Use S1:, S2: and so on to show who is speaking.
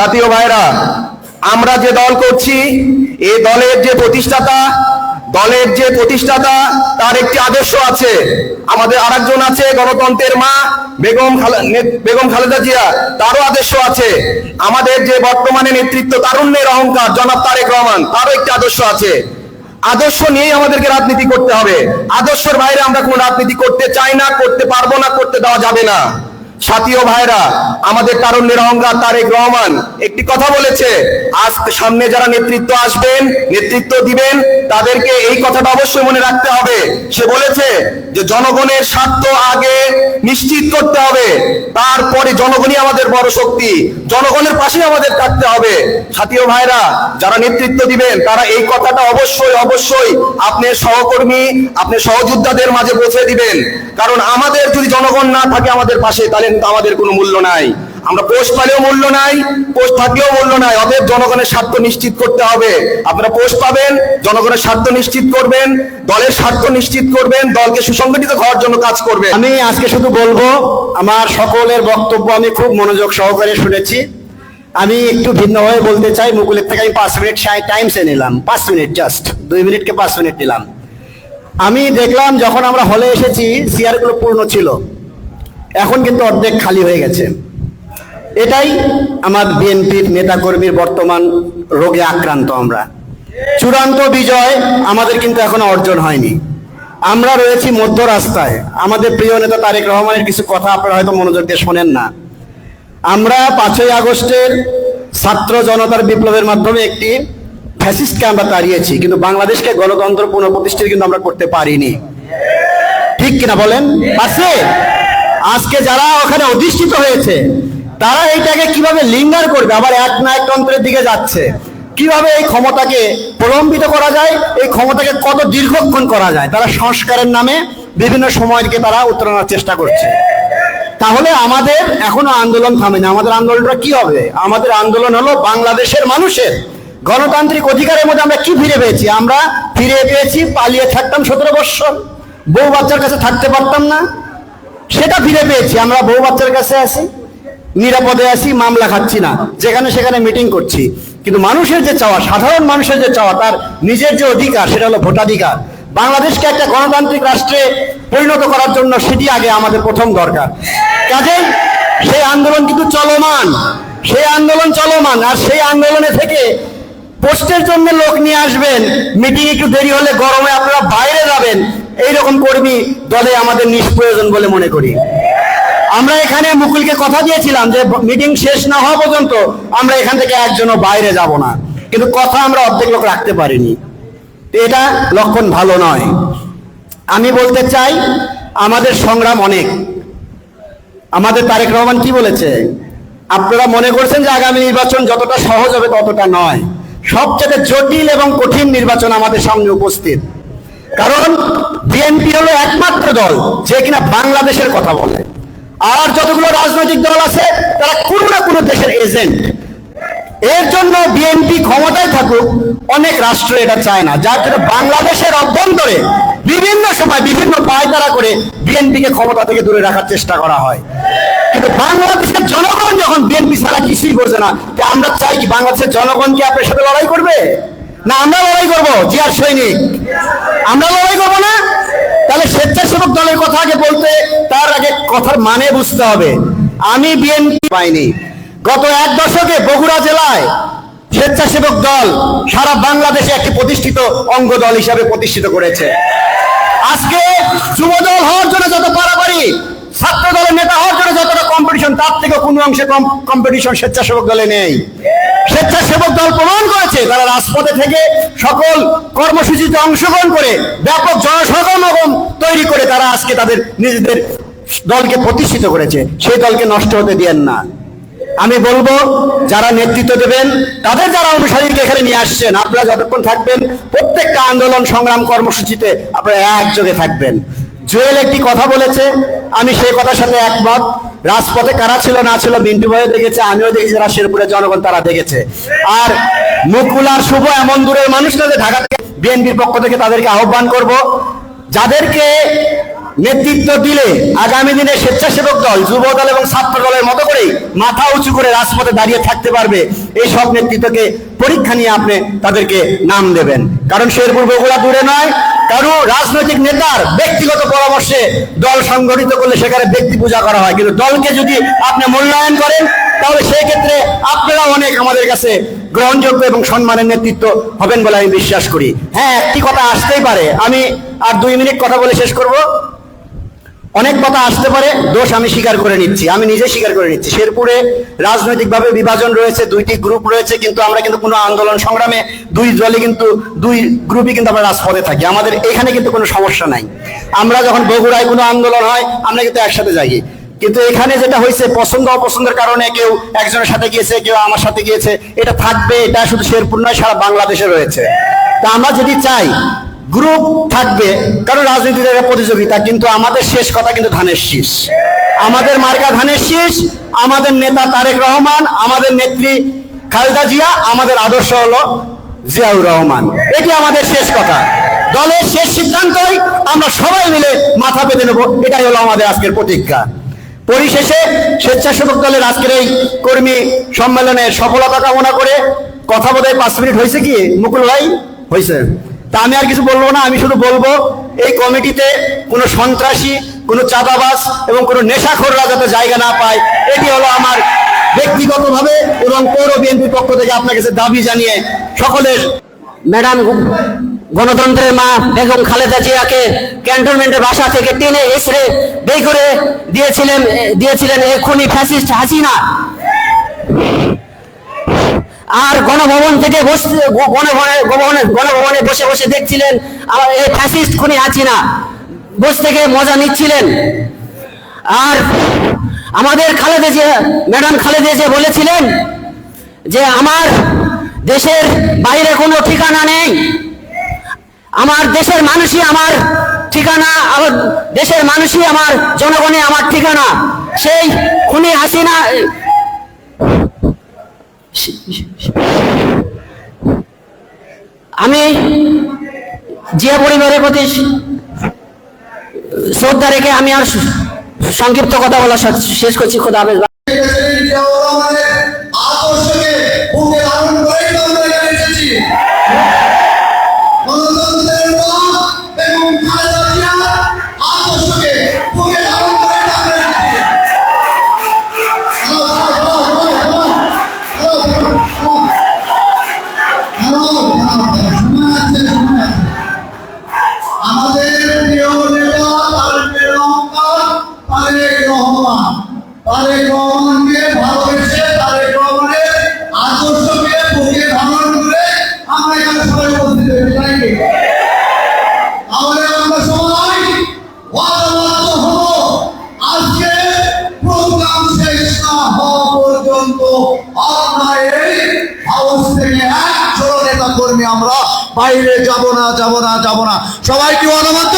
S1: জাতীয় ভাইরা, আমরা যে দল করছি, এ দলের যে প্রতিষ্ঠাতা, দলের যে প্রতিষ্ঠাতা, তার একটি আদর্শ আছে। আমাদের আরেকজন আছে, গণতন্ত্রের মা, বেগম বেগম খালেদা জিয়া, তারও আদর্শ আছে। আমাদের যে বর্তমানে নেতৃত্ব, তারুণ্যের অহংকার, জনাব তারেক রহমান, তারও একটি আদর্শ আছে। আদর্শ নিয়েই আমাদেরকে রাজনীতি করতে হবে। আদর্শের বাইরে আমরা কোনো রাজনীতি করতে চাই না, করতে পারব না, করতে দেওয়া যাবে না। সাথীয় ভাইরা, আমাদের তারুণ্যের অহংকার তারেক রহমান একটি কথা বলেছে, আজ সামনে যারা নেতৃত্ব আসবেন, নেতৃত্ব দিবেন, তাদেরকে এই কথাটা অবশ্যই মনে রাখতে হবে। সে বলেছে যে জনগণের স্বার্থ আগে নিশ্চিত করতে হবে, তারপরে জনগণই আমাদের বড় শক্তি, জনগণের পাশে আমাদের থাকতে হবে। সাথীয় ভাইরা, যারা নেতৃত্ব দিবেন, তারা এই কথাটা অবশ্যই অবশ্যই আপনার সহকর্মী, আপনার সহযোদ্ধাদের মাঝে পৌঁছে দিবেন। কারণ আমাদের যদি জনগণ না থাকে আমাদের পাশে, তাহলে কিন্তু আমাদের কোনো মূল্য নাই। আমরা পোস্ট পালেও মূল্য নাই, পোস্ট থাকলেও মূল্য নাই। অতএব জনগণের স্বার্থ নিশ্চিত করতে হবে। আপনারা পোস্ট পাবেন, জনগণের স্বার্থ নিশ্চিত করবেন, দলের স্বার্থ নিশ্চিত করবেন, দলকে সুসংগঠিত হওয়ার জন্য কাজ করবেন।
S2: আমি আজকে শুধু বলব, আমার সকলের বক্তব্য আমি খুব মনোযোগ সহকারে শুনেছি। আমি একটু ভিন্নভাবে বলতে চাই, মুকুলের থেকে আমি পাঁচ মিনিট টাইম সে নিলাম। পাঁচ মিনিট জাস্ট দুই মিনিটকে পাঁচ মিনিট নিলাম আমি দেখলাম যখন আমরা হলে এসেছি চেয়ারগুলো পূর্ণ ছিল। এখন কিন্তু অর্ধেক খালি হয়ে গেছে। এটাই আমার বিএনপির নেতাকর্মীর বর্তমান রোগে আক্রান্ত আমরা। চূড়ান্ত বিজয় আমাদের কিন্তু এখনও অর্জন হয়নি। আমরা রয়েছি মধ্য রাস্তায় আমাদের প্রিয় নেতা তারেক রহমানের কিছু কথা আপনারা হয়তো মনোযোগ দিয়ে শোনেন না। আমরা পাঁচই আগস্টের ছাত্র জনতার বিপ্লবের মাধ্যমে একটি ফ্যাসিস্টকে আমরা তাড়িয়েছি, কিন্তু বাংলাদেশকে গণতন্ত্র পুনঃপ্রতিষ্ঠিত কিন্তু আমরা করতে পারিনি। ঠিক কিনা বলেন? পারছে? আজকে যারা ওখানে অধিষ্ঠিত হয়েছে, তারা এইটাকে কীভাবে লিঙ্গার করবে? আবার এক না এক নায়কতন্ত্রের দিকে যাচ্ছে। কীভাবে এই ক্ষমতাকে প্রলম্বিত করা যায়? এই ক্ষমতাকে কত দীর্ঘক্ষণ করা যায়? তারা সংস্কারের নামে বিভিন্ন সময়কে তারা উত্তরণার চেষ্টা করছে। তাহলে আমাদের এখনও আন্দোলন থামেনি। আমাদের আন্দোলনটা কি হবে? আমাদের আন্দোলন হলো বাংলাদেশের মানুষের গণতান্ত্রিক অধিকারের মধ্যে আমরা কি ফিরে পেয়েছি? আমরা ফিরে পেয়েছি পালিয়ে থাকতাম সতেরো বৎসর। বউ বাচ্চার কাছে থাকতে পারতাম না। সেটা ফিরে পেয়েছি। আমরা বউ বাচ্চার কাছে আছি নিরাপদে আছি মামলা খাচ্ছি না। যেখানে সেখানে মিটিং করছি। কিন্তু মানুষের যে চাওয়া, সাধারণ মানুষের যে চাওয়া, তার নিজের যে অধিকার, সেটা হলো ভোটাধিকার। বাংলাদেশকে একটা গণতান্ত্রিক রাষ্ট্রে পরিণত করার জন্য সেটি আগে আমাদের প্রথম দরকার। কাজেই সেই আন্দোলন কিন্তু চলমান। সেই আন্দোলন চলমান। আর সেই আন্দোলনে থেকে পোস্টের জন্য লোক নিয়ে আসবেন। মিটিং একটু দেরি হলে গরমে আপনারা বাইরে যাবেন। এইরকম কর্মী দলে আমাদের নিষ্প্রয়োজন বলে মনে করি। আমরা এখানে মুকুলকে কথা দিয়েছিলাম যে, মিটিং শেষ না হওয়া পর্যন্ত আমরা এখান থেকে একজনও বাইরে যাব না। কিন্তু কথা আমরা অর্ধেক লোক রাখতে পারিনি। এটা লক্ষণ ভালো নয়। আমি বলতে চাই, আমাদের সংগ্রাম অনেক। আমাদের তারেক রহমান কি বলেছে? আপনারা মনে করছেন যে আগামী নির্বাচন যতটা সহজ হবে ততটা নয়। সবচেয়ে জটিল এবং কঠিন নির্বাচন আমাদের সামনে উপস্থিত। কারণ বিএনপি হলো একমাত্র দল যে কিনা বাংলাদেশের কথা বলে। আর যতগুলো রাজনৈতিক দল আছে, তারা কোনো না কোনো দেশের এজেন্ট এর জন্য বিএনপি ক্ষমতায় থাকুক, অনেক রাষ্ট্র এটা চায় না। যার জন্য বাংলাদেশের অভ্যন্তরে বিভিন্ন সময় বিভিন্ন পায়তারা করে বিএনপিকে ক্ষমতা থেকে দূরে রাখার চেষ্টা করা হয়। কিন্তু বাংলাদেশের জনগণ যখন বিএনপি ছাড়া কিছুই করছে না আমরা চাই কি বাংলাদেশের জনগণ কি আপনার সাথে লড়াই করবে? না, আমরা লড়াই করব, জিয়ার সৈনিক। আমরা লড়াই করব না? তাহলে স্বেচ্ছাসেবক দলের কথা আগে বলতে, তার আগে কথার মানে বুঝতে হবে। আমি বিএনপি পাইনি গত এক দশকে বগুড়া জেলায় স্বেচ্ছাসেবক দল সারা বাংলাদেশে একটি প্রতিষ্ঠিত অঙ্গ দল হিসাবে প্রতিষ্ঠিত করেছে। আজকে যুব দল হওয়ার জন্য যত পারাপারি ছাত্র দলের নেতা হওয়ার জন্য যতটা কম্পিটিশন তার থেকে কোনো অংশে কম কম্পিটিশন স্বেচ্ছাসেবক দলে নেই। স্বেচ্ছাসেবক দল প্রমাণ করেছে, তারা রাজপথে থেকে সকল কর্মসূচিতে অংশগ্রহণ করে ব্যাপক জনসমাগম তৈরি করে তারা আজকে তাদের নিজেদের দলকে প্রতিষ্ঠিত করেছে। সেই দলকে নষ্ট হতে দিয়েন না। আমি বলব, যারা নেতৃত্ব দেবেন, তাদের যারা অনুসারীকে এখানে নিয়ে আসছেন, আপনারা যতক্ষণ থাকবেন, প্রত্যেকটা আন্দোলন সংগ্রাম কর্মসূচিতে আপনারা একযোগে থাকবেন। জুয়েল একটি কথা বলেছে, আমি সেই কথার সাথে একমত। রাজপথে কারা ছিল, না ছিল মিন্টু ভাইও দেখেছে, আমিও দেখেছি যারা শেরপুরের জনগণ, তারা দেখেছে। আর মুকুল আর শুভ এমন দূরের মানুষ না যে ঢাকা থেকে বিএনপির পক্ষ থেকে তাদেরকে আহ্বান করব। যাদেরকে নেতৃত্ব দিলে আগামী দিনে স্বেচ্ছাসেবক দল, যুব দল এবং ছাত্র দলের মতো মাথা উঁচু করে রাজপথে দাঁড়িয়ে থাকতে পারবে। এই সব নেতৃত্বকে পরীক্ষা নিয়ে আপনি তাদেরকে নাম দেবেন। কারণ শেরপুর বগুড়া দূরে নয়। কারও রাজনৈতিক নেতার ব্যক্তিগত পরামর্শে দল সংগঠিত করলে সেখানে ব্যক্তি পূজা করা হয়। কিন্তু দলকে যদি আপনি মূল্যায়ন করেন, তাহলে সেই ক্ষেত্রে আপনারা অনেক আমাদের কাছে গ্রহণযোগ্য এবং সম্মানের নেতৃত্ব হবেন বলে আমি বিশ্বাস করি। হ্যাঁ একটি কথা আসতেই পারে। আমি আর দুই মিনিট কথা বলে শেষ করব। অনেক কথা আসতে পারে, দোষ আমি স্বীকার করে নিচ্ছি, আমি নিজে স্বীকার করে নিচ্ছি। শেরপুরে রাজনৈতিকভাবে বিভাজন রয়েছে, দুইটি গ্রুপ রয়েছে, কিন্তু আমরা কিন্তু কোনো আন্দোলন সংগ্রামে দুই দলে কিন্তু, দুই গ্রুপই কিন্তু আমরা রাজপথে থাকি। আমাদের এখানে কিন্তু কোনো সমস্যা নাই। আমরা যখন বগুড়ায় কোনো আন্দোলন হয়, আমরা কিন্তু একসাথে যাই। কিন্তু এখানে যেটা হয়েছে পছন্দ অপছন্দের কারণে কেউ একজনের সাথে গিয়েছে, কেউ আমার সাথে গিয়েছে, এটা থাকবে, এটা শুধু শেরপুর নয়, সারা বাংলাদেশে রয়েছে। তা আমরা যদি চাই গ্রুপ থাকবে। কারণ রাজনীতির একটা প্রতিযোগিতা, কিন্তু আমাদের শেষ কথা কিন্তু ধানের শীষ। আমাদের মার্কা ধানের শীষ, আমাদের নেতা তারেক রহমান, আমাদের নেত্রী খালেদা জিয়া, আমাদের আদর্শ হলো জিয়াউর রহমান। এটি আমাদের শেষ কথা। দলের শেষ সিদ্ধান্তই আমরা সবাই মিলে মাথা পেতে নেব, এটাই হলো আমাদের আজকের প্রতিজ্ঞা। পরিশেষে স্বেচ্ছাসেবক দলের আজকের এই কর্মী সম্মেলনে সফলতা কামনা করে কথা বোধহয় পাঁচ মিনিট হয়েছে কি? মুকুল ভাই, হয়েছে। তা আমি আর কিছু বলব না, আমি শুধু বলব, এই কমিটিতে কোনো সন্ত্রাসী, কোনো চাঁদাবাস এবং কোনো নেশাখোররা যাতে জায়গা না পায়, এটি হলো আমার ব্যক্তিগতভাবে এবং পৌর বিএনপির পক্ষ থেকে আপনার কাছে দাবি জানিয়ে সকলের
S3: ম্যাডাম, গণতন্ত্রের মা বেগম খালেদা জিয়াকে ক্যান্টনমেন্টের বাসা থেকে টেনে এসরে বের করে দিয়েছিলেন দিয়েছিলেন এক্ষুনি ফ্যাসিস্ট হাসিনা। আর গণভবন থেকে বসতে, গ- গণভবনে গণভবনে বসে বসে দেখছিলেন আমার এই ফ্যাসিস্ট খুনি হাসিনা বসে থেকে মজা নিচ্ছিলেন। আর আমাদের খালেদা জিয়া, ম্যাডাম খালেদা জিয়া বলেছিলেন যে, আমার দেশের বাইরে কোনো ঠিকানা নেই। আমার দেশের মানুষই আমার ঠিকানা আমার দেশের মানুষই আমার জনগণই আমার ঠিকানা। সেই খুনি হাসিনা আমি জিয়া পরিবারের প্রতি শ্রদ্ধা রেখে আমি আর সংক্ষিপ্ত কথা বলা শেষ করছি। খোদা হাফেজ।
S4: আমরা বাইরে যাব না যাব না যাব না। সবাই কি ওয়াদাবদ্ধ